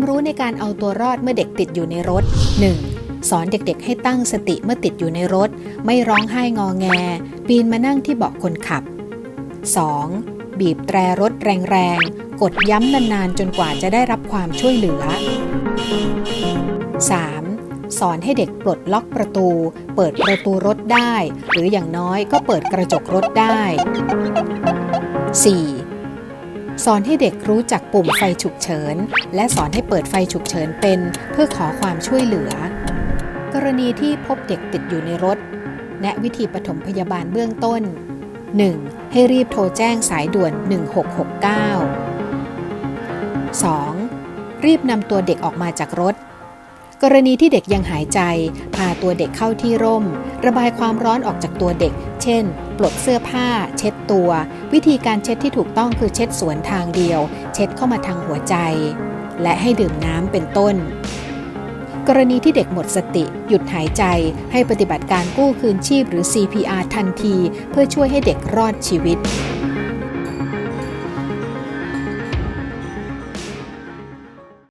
ความรู้ในการเอาตัวรอดเมื่อเด็กติดอยู่ในรถ 1. สอนเด็กๆ ให้ตั้งสติเมื่อติดอยู่ในรถ ไม่ร้องไห้งอแง ปีนมานั่งที่เบาะคนขับ 2. บีบแตรรถแรงๆ กดย้ำนานๆ จนกว่าจะได้รับความช่วยเหลือ 3. สอนให้เด็กปลดล็อกประตู เปิดประตูรถได้ หรืออย่างน้อยก็เปิดกระจกรถได้ 4. สอนให้เด็กรู้จักปุ่มไฟฉุกเฉิน และสอนให้เปิดไฟฉุกเฉินเป็นเพื่อขอความช่วยเหลือ กรณีที่พบเด็กติดอยู่ในรถ แนะวิธีปฐมพยาบาลเบื้องต้น 1. ให้รีบโทรแจ้งสายด่วน 1669 2. รีบนำตัวเด็กออกมาจากรถ กรณีที่เด็กยังหายใจ พาตัวเด็กเข้าที่ร่ม ระบายความร้อนออกจากตัวเด็ก เช่น ปลดเสื้อผ้า เช็ดตัว วิธีการเช็ดที่ถูกต้องคือเช็ดสวนทางเดียว เช็ดเข้ามาทางหัวใจ และให้ดื่มน้ำเป็นต้น กรณีที่เด็กหมดสติ หยุดหายใจ ให้ปฏิบัติการกู้คืนชีพหรือ CPR ทันที เพื่อช่วยให้เด็กรอดชีวิต